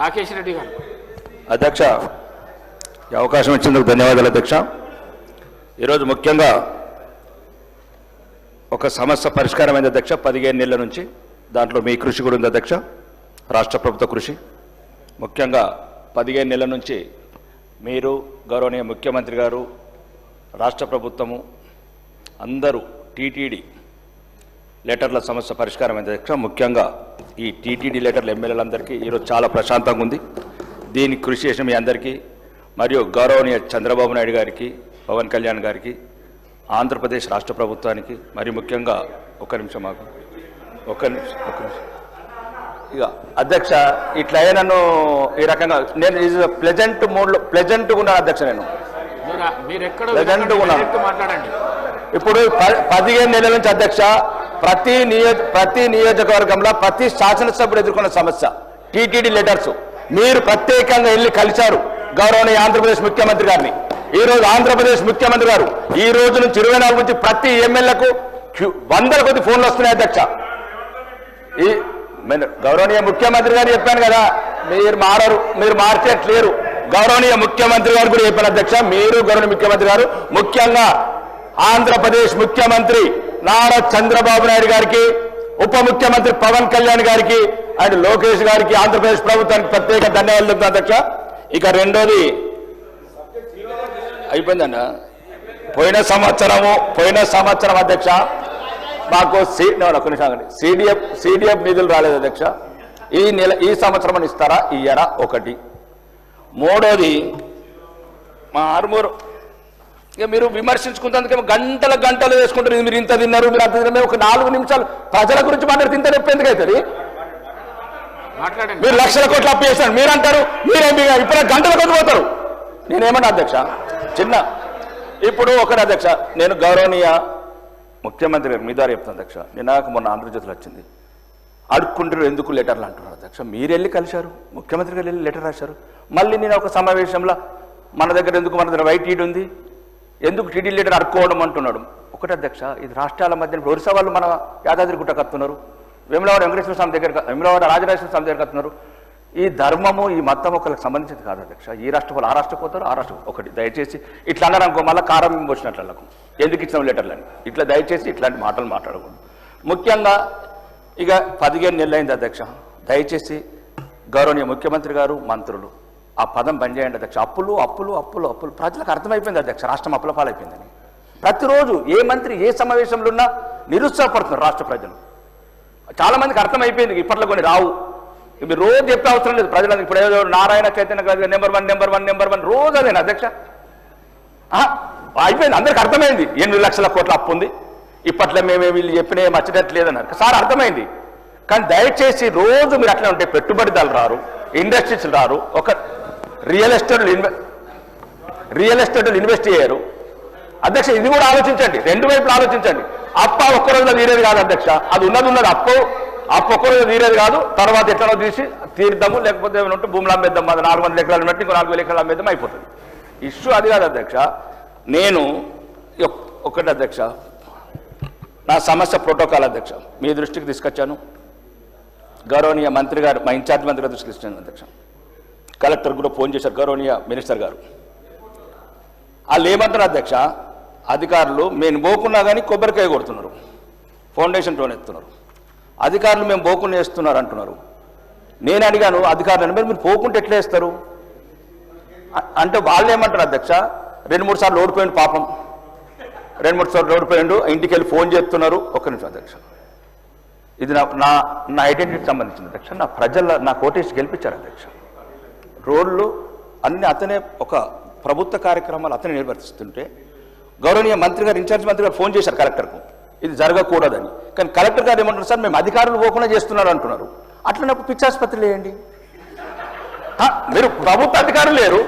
రాకేష్ రెడ్డి గారు. అధ్యక్ష ఈ అవకాశం ఇచ్చినందుకు ధన్యవాదాలు అధ్యక్ష. ఈరోజు ముఖ్యంగా ఒక సమస్య పరిష్కారమైంది అధ్యక్ష పదిహేను నెలల నుంచి. దాంట్లో మీ కృషి కూడా ఉంది అధ్యక్ష రాష్ట్ర ప్రభుత్వ కృషి. ముఖ్యంగా పదిహేను నెలల నుంచి మీరు గౌరవనీయ ముఖ్యమంత్రి గారు రాష్ట్ర ప్రభుత్వము అందరూ టీటీడీ లెటర్ల సమస్య పరిష్కారమైంది అధ్యక్ష ముఖ్యంగా ఈ టీటీడీ లెటర్ల ఎమ్మెల్యేలందరికీ ఈరోజు చాలా ప్రశాంతంగా ఉంది. దీనికి కృషి చేసిన మీ అందరికీ మరియు గౌరవనీయ చంద్రబాబు నాయుడు గారికి పవన్ కళ్యాణ్ గారికి ఆంధ్రప్రదేశ్ రాష్ట్ర ప్రభుత్వానికి మరి ముఖ్యంగా ఒక నిమిషం మాకు ఒక నిమిషం ఒక నిమిషం. ఇక అధ్యక్ష ఇట్లా నన్ను ఈ రకంగా నేను ఇది ప్లెజెంట్ మూడ్లో ప్లెజెంట్గా ఉన్నాను అధ్యక్ష నేను. మీరు మీరు ఎక్కడ Present ఉన్నాం. డైరెక్ట్ మాట్లాడండి. ఇప్పుడు పదిహేను నెలల నుంచి అధ్యక్ష ప్రతి నియోజ ప్రతి నియోజకవర్గంలో ప్రతి శాసనసభ్యుడు ఎదుర్కొన్న సమస్య టీటీడీ లెటర్స్ మీరు ప్రత్యేకంగా వెళ్ళి కలిశారు గౌరవనీయ ఆంధ్రప్రదేశ్ ముఖ్యమంత్రి గారిని. ఈ రోజు ఆంధ్రప్రదేశ్ ముఖ్యమంత్రి గారు ఈ రోజు నుంచి ఇరవై నాలుగు నుంచి ప్రతి ఎమ్మెల్యేకు క్యూ- వందల కొద్ది ఫోన్లు వస్తున్నాయి అధ్యక్ష. ఈ గౌరవనీయ ముఖ్యమంత్రి గారు చెప్పాను కదా మీరు మారరు మీరు మార్చేట్లేరు. గౌరవనీయ ముఖ్యమంత్రి గారు కూడా చెప్పాను అధ్యక్ష మీరు గౌరవనీయ ముఖ్యమంత్రి గారు ముఖ్యంగా ఆంధ్రప్రదేశ్ ముఖ్యమంత్రి నారా చంద్రబాబు నాయుడు గారికి ఉప ముఖ్యమంత్రి పవన్ కళ్యాణ్ గారికి అండ్ లోకేష్ గారికి ఆంధ్రప్రదేశ్ ప్రభుత్వానికి ప్రత్యేక ధన్యవాదాలు చెప్తాను అధ్యక్ష. ఇక రెండోది అయిపోయిందన్న? పోయిన సంవత్సరము పోయిన సంవత్సరం అధ్యక్ష మాకు సీ no, నిమిషం సిడిఎఫ్ సిడిఎఫ్ నిధులు రాలేదు అధ్యక్ష. ఈ నెల ఈ సంవత్సరం అని ఇస్తారా? ఇయ్యరా? ఒకటి. మూడోది మా ఆరుమూరు ఇక మీరు విమర్శించుకున్నందుకేమో గంటల గంటలు వేసుకుంటారు. మీరు ఇంత తిన్నారు మీరు అంత తిన్నారు ఒక నాలుగు నిమిషాలు ప్రజల గురించి మాట్లాడితే ఇంత నొప్పి ఎందుకు అవుతుంది? మాట్లాడండి. మీరు లక్షల కోట్లు అప్పు చేస్తారు మీరు అంటారు మీరేం ఇప్పుడు గంటల కొద్ది పోతారు. నేనేమన్నా అధ్యక్ష చిన్న ఇప్పుడు ఒకటి అధ్యక్ష నేను గౌరవనీయ ముఖ్యమంత్రి గారు మీ ద్వారా చెప్తాను అధ్యక్ష. నేను నాకు మొన్న ఆంధ్రజ్యోతిలో వచ్చింది. అడుక్కుంటారు ఎందుకు లెటర్లు అంటున్నారు అధ్యక్ష? మీరు వెళ్ళి కలిశారు ముఖ్యమంత్రి గారు వెళ్ళి లెటర్ రాశారు. మళ్ళీ నేను ఒక సమావేశంలో మన దగ్గర ఎందుకు మన దగ్గర వైట్ ఈడ్ ఉంది? ఎందుకు టీడీ లీడర్ అడుక్కోవడం అంటున్నాడు? ఒకటి అధ్యక్ష ఇది రాష్ట్రాల మధ్య ఇప్పుడు ఒరిస్సా వాళ్ళు మన యాదాద్రి గుట్ట కత్తున్నారు వేములవాడ వెంకటేశ్వర స్వామి దగ్గర వేములవాడ రాజరాజేశ్వర స్వామి దగ్గర కత్తున్నారు. ఈ ధర్మము ఈ మతం ఒకరికి సంబంధించింది కాదు అధ్యక్ష. ఈ రాష్ట్ర వాళ్ళు ఆ రాష్ట్రం పోతారు ఆ రాష్ట్రం ఒకటి. దయచేసి ఇట్లా అన్నారు మళ్ళీ కారం వచ్చినట్లు ఎందుకు ఇచ్చిన లెటర్లని ఇట్లా దయచేసి ఇట్లాంటి మాటలు మాట్లాడకూడదు. ముఖ్యంగా ఇక పదిహేను నెలలైంది అయింది అధ్యక్ష. దయచేసి గౌరవనీయ ముఖ్యమంత్రి గారు మంత్రులు ఆ పదం బంద్ చేయండి అధ్యక్ష. అప్పులు అప్పులు అప్పులు అప్పులు. ప్రజలకు అర్థమైపోయింది అధ్యక్ష. రాష్ట్రం అప్పుల పాలైపోయిందని. ప్రతిరోజు ఏ మంత్రి ఏ సమావేశంలో ఉన్నా నిరుత్సాహపడుతున్నారు రాష్ట్ర ప్రజలు. చాలామందికి అర్థమైపోయింది ఇప్పట్లో కొన్ని రావు. మీరు రోజు చెప్పే అవసరం లేదు ప్రజలు ఇప్పుడు ఏదో నారాయణ చైతన్య గారి number one number one number one రోజు అదేనా అధ్యక్ష? ఆహా, అయిపోయింది. అందరికి అర్థమైంది. ఎనిమిది లక్షల కోట్ల అప్పు ఉంది. ఇప్పట్లో మేము వీళ్ళు చెప్పినా ఏం వచ్చేటట్లేదన్నారు సార్ అర్థమైంది. కానీ దయచేసి రోజు మీరు అట్లా ఉంటే పెట్టుబడిదారులు రారు. ఇండస్ట్రీస్ రారు. ఒక రియల్ ఎస్టేట్లు ఇన్వె రియల్ ఎస్టేట్ ఇన్వెస్ట్ చేయరు. అధ్యక్ష ఇది కూడా ఆలోచించండి. రెండు వైపులు ఆలోచించండి. అప్ప ఒక్క రోజులో తీరేది కాదు అధ్యక్ష. అది ఉన్నది ఉన్నది అప్పు అప్పు ఒక్క రోజు తీరేది కాదు. తర్వాత ఎట్లనో తీసి తీర్దాము లేకపోతే ఏమైనా ఉంటే భూములు అమ్మేద్దాం. అది నాలుగు వందల ఎకరాలు పెట్టి ఇంకో నాలుగు వేల ఎకరాలు అమ్మేద్దాం అయిపోతుంది. ఇష్యూ అది కాదు అధ్యక్ష. నేను ఒకటి అధ్యక్ష. నా సమస్య ప్రోటోకాల్ అధ్యక్ష. మీ దృష్టికి తీసుకొచ్చాను. గౌరవనీయ మంత్రి గారు మా ఇన్ఛార్జ్ మంత్రి గారు దృష్టికి తీసుకొచ్చాను అధ్యక్ష. కలెక్టర్ కూడా ఫోన్ చేశారు గౌరవనీయ మినిస్టర్ గారు. వాళ్ళు ఏమంటారు అధ్యక్ష అధికారులు మేము పోకున్నా కానీ కొబ్బరికాయ కొడుతున్నారు. ఫౌండేషన్ టోన్ ఎత్తున్నారు. అధికారులు మేము పోకుండా వేస్తున్నారు అంటున్నారు. నేను అడిగాను అధికారులను మీరు మీరు పోకుంటే ఎట్లా వేస్తారు? అంటే వాళ్ళు ఏమంటారు అధ్యక్ష రెండు మూడు సార్లు ఓడిపోయిండు పాపం. రెండు మూడు సార్లు ఓడిపోయిండు ఇంటికి వెళ్ళి ఫోన్ చేస్తున్నారు. ఒక్క నిమిషం అధ్యక్ష. ఇది నా నా నా ఐడెంటిటీకి సంబంధించిన అధ్యక్ష. నా ప్రజల నా కోటేసి గెలిపించారు అధ్యక్ష. రోడ్లు అన్ని అతనే ఒక ప్రభుత్వ కార్యక్రమాలు అతనే నిర్వర్తిస్తుంటే గౌరవనీయ మంత్రి గారు ఇన్ఛార్జ్ మంత్రి గారు ఫోన్ చేశారు కలెక్టర్కు. ఇది జరగకూడదని. కానీ కలెక్టర్ గారు ఏమంటారు సార్ మేము అధికారులు పోకుండా చేస్తున్నారు అంటున్నారు. అట్లనప్పుడు పిచ్చాసుపత్రి వేయండి మీరు ప్రభుత్వ అధికారులు లేరు.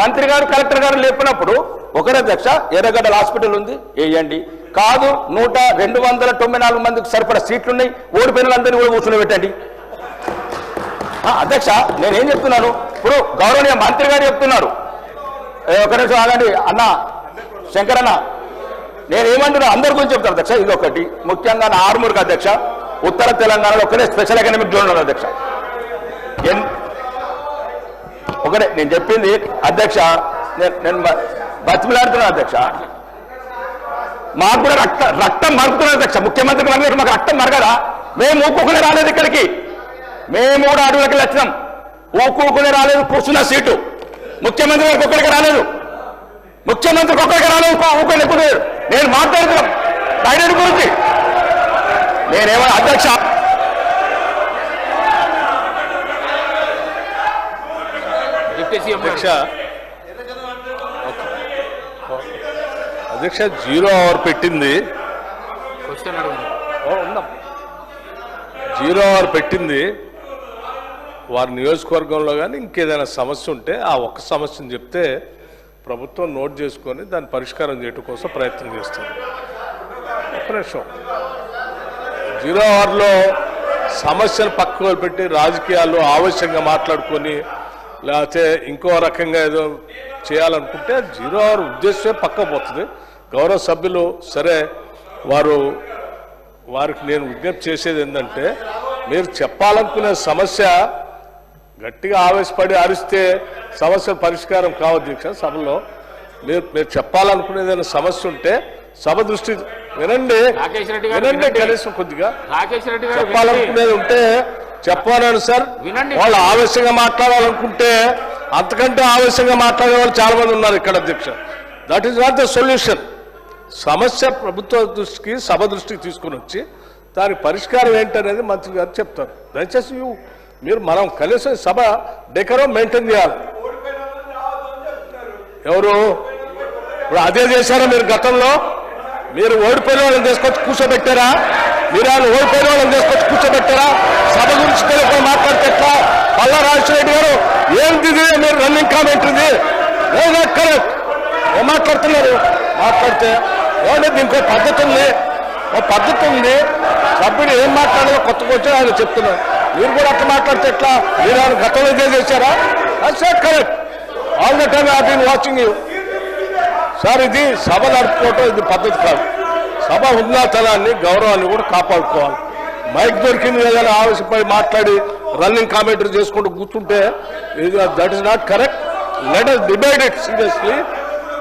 మంత్రి గారు కలెక్టర్ గారు లేపినప్పుడు ఒకరే దక్ష ఎర్రగడ్డల హాస్పిటల్ ఉంది వేయండి. కాదు నూట రెండు వందల తొంభై నాలుగు మందికి సరిపడా సీట్లు ఉన్నాయి ఓడిపోయిన వాళ్ళందరినీ కూడా కూర్చుని పెట్టండి. అధ్యక్ష నేనేం చెప్తున్నాను? ఇప్పుడు గౌరవనీయ మంత్రి గారు చెప్తున్నారు. ఒక నిమిషం ఆగండి. అన్న శంకరన్న నేను ఏమంటున్నా అందరి గురించి చెప్తాను అధ్యక్ష. ఇది ఒకటి. ముఖ్యంగా నా ఆర్మూర్కి అధ్యక్ష. ఉత్తర తెలంగాణలో ఒకటే స్పెషల్ ఎకనామిక్ జోన్ ఉన్నది అధ్యక్ష. ఒకటే. నేను చెప్పింది అధ్యక్ష నేను- నేను అధ్యక్ష. మాకు కూడా రక్త రక్తం మరుగుతున్నారు అధ్యక్ష. ముఖ్యమంత్రి మరగదు మాకు రక్తం మరగదా? మేము ఊపుకునే రాలేదు ఇక్కడికి. మేము కూడా అడవులకి వచ్చినాం. ఊపుకునే రాలేదు కూర్చున్న సీటు. ముఖ్యమంత్రి గారికి ఒక్కడికి రాలేదు. ముఖ్యమంత్రికి ఒక్కడికి రాలేదు ఊకొని ఎక్కువ నేను మాట్లాడుతున్నాం. ఆయన గురించి. నేనేమో అధ్యక్ష. అధ్యక్ష. అధ్యక్ష జీరో అవర్ పెట్టింది. జీరో అవర్ పెట్టింది. వారి నియోజకవర్గంలో కానీ ఇంకేదైనా సమస్య ఉంటే ఆ ఒక్క సమస్యను చెప్తే ప్రభుత్వం నోట్ చేసుకొని దాన్ని పరిష్కారం చేయడం కోసం ప్రయత్నం చేస్తుంది. ఒక్క నిమిషం. జీరో అవర్లో సమస్యను పక్కకు పెట్టి రాజకీయాల్లో ఆవశ్యంగా మాట్లాడుకొని లేకపోతే ఇంకో రకంగా ఏదో చేయాలనుకుంటే జీరో అవర్ ఉద్దేశమే పక్క పోతుంది. గౌరవ సభ్యులు సరే వారు వారికి నేను విజ్ఞప్తి చేసేది ఏంటంటే మీరు చెప్పాలనుకునే సమస్య గట్టిగా ఆవేశపడి అరిస్తే సమస్య పరిష్కారం కావద్దు దీక్ష సభలో. మీరు మీరు చెప్పాలనుకునేది ఏదైనా సమస్య ఉంటే సభ దృష్టి వినండి. రాకేష్ రెడ్డి గారు వినండి. కనీసం కొద్దిగా. చెప్పాలనుకునేది ఉంటే చెప్పాలని సార్. వినండి. వాళ్ళు ఆవేశంగా మాట్లాడాలనుకుంటే అంతకంటే ఆవేశంగా మాట్లాడే వాళ్ళు చాలా మంది ఉన్నారు ఇక్కడ అధ్యక్ష. That is not the solution సమస్య ప్రభుత్వ దృష్టికి సభ దృష్టికి తీసుకుని వచ్చి దానికి పరిష్కారం ఏంటనేది మంత్రి గారు చెప్తారు. దయచేసి మీరు మనం కలిసి సభ డెకరం మెయింటైన్ చేయాలి. ఎవరు? ఇప్పుడు అదే చేశారా మీరు గతంలో? మీరు ఓడిపోయిన వాళ్ళని తీసుకొచ్చి కూర్చోబెట్టారా? మీరు ఆయన ఓడిపోయిన వాళ్ళని తీసుకొచ్చి కూర్చోబెట్టారా? సభ గురించి తెలియకుండా మాట్లాడితే ఎట్లా? పల్లా రాజశేఖర గారు ఏంది మీరు రన్నింగ్ కామెంట్ ఇది. కరెక్ట్. ఏం మాట్లాడుతున్నారు? మాట్లాడితే ఏమంటే దీనికి పద్ధతి ఉంది. ఒక పద్ధతి ఉంది. సభ్యుడు ఏం మాట్లాడాలో కొత్తగా వచ్చి ఆయన చెప్తున్నారు. మీరు కూడా అట్లా మాట్లాడితే ఎట్లా? మీరు ఆయన గతంలో ఇదే చేశారా? Correct. All the time I been watching you sir ఇది సభ నడుపుకోవటం ఇది పద్ధతి కాదు. సభ ఉన్నతనాన్ని గౌరవాన్ని కూడా కాపాడుకోవాలి. మైక్ దొరికింది ఏదైనా ఆవేశపడి మాట్లాడి రన్నింగ్ కామెంటరీ చేసుకుంటూ కూర్చుంటే ఇది that is not correct let us debate it seriously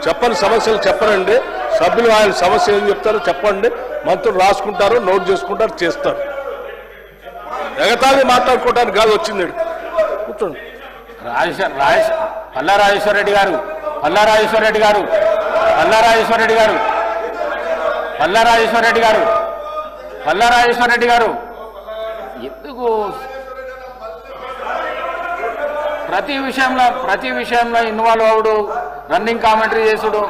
చెప్పని సమస్యలు చెప్పనండి సభ్యులు ఆయన సమస్య ఏం చెప్తారో చెప్పండి. మంత్రులు రాసుకుంటారు నోట్ చేసుకుంటారు చేస్తారు. ఎగతాళి మాట్లాడుకోవడానికి కాదు వచ్చింది కూర్చోండి. రాజేశ్వర రాజేశ్ పల్లా రాజేశ్వర రెడ్డి గారు పల్లా రాజేశ్వర రెడ్డి గారు పల్లా రాజేశ్వర రెడ్డి గారు పల్లా రాజేశ్వర రెడ్డి గారు పల్లా రాజేశ్వర రెడ్డి గారు. ఎందుకు? ప్రతి విషయంలో ప్రతి విషయంలో ఇన్వాల్వ్ అవుడు రన్నింగ్ కామెంటరీ చేసుడు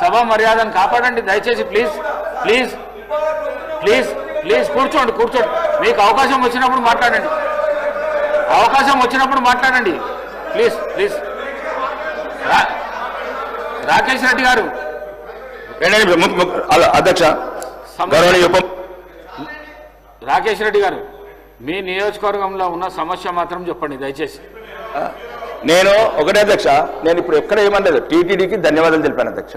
సభ మర్యాదను కాపాడండి దయచేసి ప్లీజ్ ప్లీజ్ ప్లీజ్. ప్లీజ్ కూర్చోండి కూర్చోండి. మీకు అవకాశం వచ్చినప్పుడు మాట్లాడండి. అవకాశం వచ్చినప్పుడు మాట్లాడండి. Please please. రాకేష్ రెడ్డి గారు. అధ్యక్ష రాకేష్ రెడ్డి గారు మీ నియోజకవర్గంలో ఉన్న సమస్య మాత్రం చెప్పండి దయచేసి. నేను ఒకటే అధ్యక్ష నేను ఇప్పుడు ఎక్కడ ఏమనలేదు. టీటీడీకి ధన్యవాదాలు తెలిపాను అధ్యక్ష.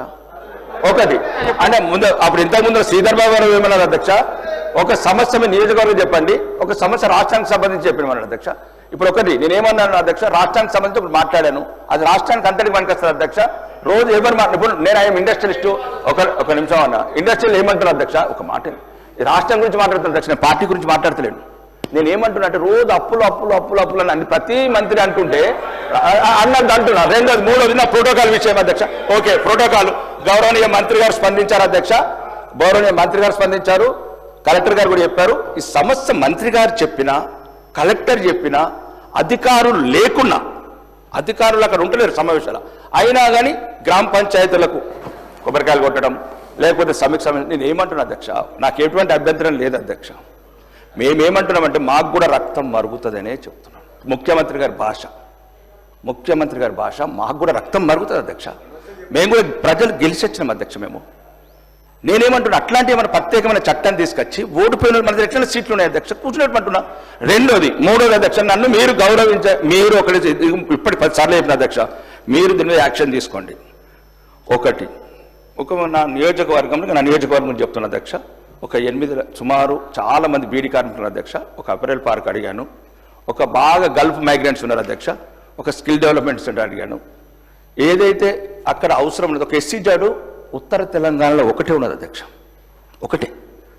ఒకటి. అంటే ముందు అప్పుడు ఇంతకు ముందు శ్రీధర్ బాబు గారు ఏమన్నారు అధ్యక్ష? ఒక సమస్య మీ నియోజకవర్గం చెప్పండి. ఒక సమస్య రాష్ట్రానికి సంబంధించి చెప్పిన అధ్యక్ష. ఇప్పుడు ఒకటి నేనేమన్నాను అధ్యక్ష? రాష్ట్రానికి సంబంధించి ఇప్పుడు మాట్లాడాను. అది రాష్ట్రానికి అంతటికి పనికొస్తుంది అధ్యక్ష. రోజు ఎవరు ఇప్పుడు నేను ఆయన ఇండస్ట్రియలిస్ట్. ఒక ఒక నిమిషం అన్న. ఇండస్ట్రియల్ ఏమంటారు అధ్యక్ష? ఒక మాట. ఈ రాష్ట్రం గురించి మాట్లాడుతాను అధ్యక్ష. నేను పార్టీ గురించి మాట్లాడతలేను. నేను ఏమంటున్నా అంటే రోజు అప్పులు అప్పులు అప్పులు అప్పులు అని ప్రతి మంత్రి అంటుంటే అన్నది అంటున్నా. రెండోది మూడోది నా ప్రోటోకాల్ విషయం అధ్యక్ష. Okay protocol. గౌరవనీయ మంత్రి గారు స్పందించారు అధ్యక్ష. గౌరవనీయ మంత్రి గారు స్పందించారు. కలెక్టర్ గారు కూడా చెప్పారు ఈ సమస్య మంత్రి గారు చెప్పినా కలెక్టర్ చెప్పినా అధికారులు లేకున్నా అధికారులు అక్కడ ఉంటలేరు సమావేశాలు. అయినా కానీ గ్రామ పంచాయతీలకు కొబ్బరికాయలు కొట్టడం లేకపోతే సమీక్ష నేను ఏమంటున్నా అధ్యక్ష నాకు ఎటువంటి అభ్యంతరం లేదు అధ్యక్ష. మేమేమంటున్నామంటే మాకు కూడా రక్తం మరుగుతుందనే చెప్తున్నాం. ముఖ్యమంత్రి గారి భాష ముఖ్యమంత్రి గారి భాష మాకు కూడా రక్తం మరుగుతుంది అధ్యక్ష. మేము కూడా ప్రజలు గెలిచొచ్చినాం అధ్యక్ష మేము. నేనేమంటున్నా అట్లాంటి ఏమైనా ప్రత్యేకమైన చట్టం తీసుకొచ్చి ఓడిపోయిన మన దగ్గర ఎట్లా సీట్లు ఉన్నాయి అధ్యక్ష? కూర్చున్నట్టుమంటున్నా రెండోది మూడోది అధ్యక్ష నన్ను మీరు గౌరవించ మీరు ఒకటి ఇప్పటి పది సార్లు చెప్పిన అధ్యక్ష మీరు దీని మీద యాక్షన్ తీసుకోండి. ఒకటి ఒక నా నియోజకవర్గంలో నా నియోజకవర్గం చెప్తున్న అధ్యక్ష ఒక ఎనిమిది సుమారు చాలా మంది బీడీ కార్మికులు అధ్యక్ష ఒక అపరేల్ పార్క్ అడిగాను ఒక బాగా గల్ఫ్ మైగ్రెంట్స్ ఉన్నారు అధ్యక్ష ఒక స్కిల్ డెవలప్మెంట్ సెంటర్ అడిగాను ఏదైతే అక్కడ అవసరం లేదు ఒక ఎస్సీ జాడు ఉత్తర తెలంగాణలో ఒకటే ఉన్నది అధ్యక్ష. ఒకటే.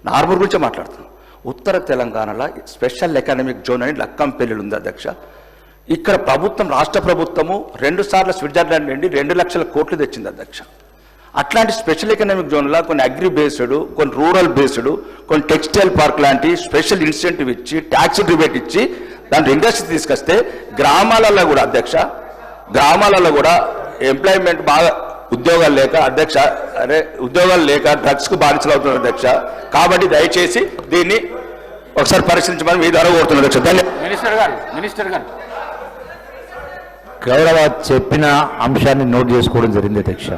నార్మల్ గురించే మాట్లాడుతున్నాం. ఉత్తర తెలంగాణలో స్పెషల్ ఎకనామిక్ జోన్ అని లక్కంపల్లిలు ఉంది అధ్యక్ష. ఇక్కడ ప్రభుత్వం రాష్ట్ర ప్రభుత్వము రెండు సార్లు స్విట్జర్లాండ్ నుండి రెండు లక్షల కోట్లు తెచ్చింది అధ్యక్ష. అట్లాంటి స్పెషల్ ఎకనామిక్ జోన్లో కొన్ని అగ్రి బేస్డ్ కొన్ని రూరల్ బేస్డ్ కొన్ని టెక్స్టైల్ పార్క్ లాంటి స్పెషల్ ఇన్సెంటివ్ ఇచ్చి ట్యాక్స్ రిబేట్ ఇచ్చి దాంట్లో ఇండస్ట్రీ తీసుకొస్తే గ్రామాలలో కూడా అధ్యక్ష గ్రామాలలో కూడా ఎంప్లాయ్మెంట్ బాగా ఉద్యోగాలు లేక అధ్యక్ష అరే ఉద్యోగాలు లేక డ్రగ్స్కు బానిసలు అవుతున్నారు అధ్యక్ష. కాబట్టి దయచేసి దీన్ని ఒకసారి పరిశీలించమని మీ ద్వారా కోరుతున్నారు అధ్యక్ష. ధన్యవాదాలు మినిస్టర్ గారు మినిస్టర్ గారు. గౌరవ చెప్పిన అంశాన్ని నోట్ చేసుకోవడం జరిగింది అధ్యక్ష.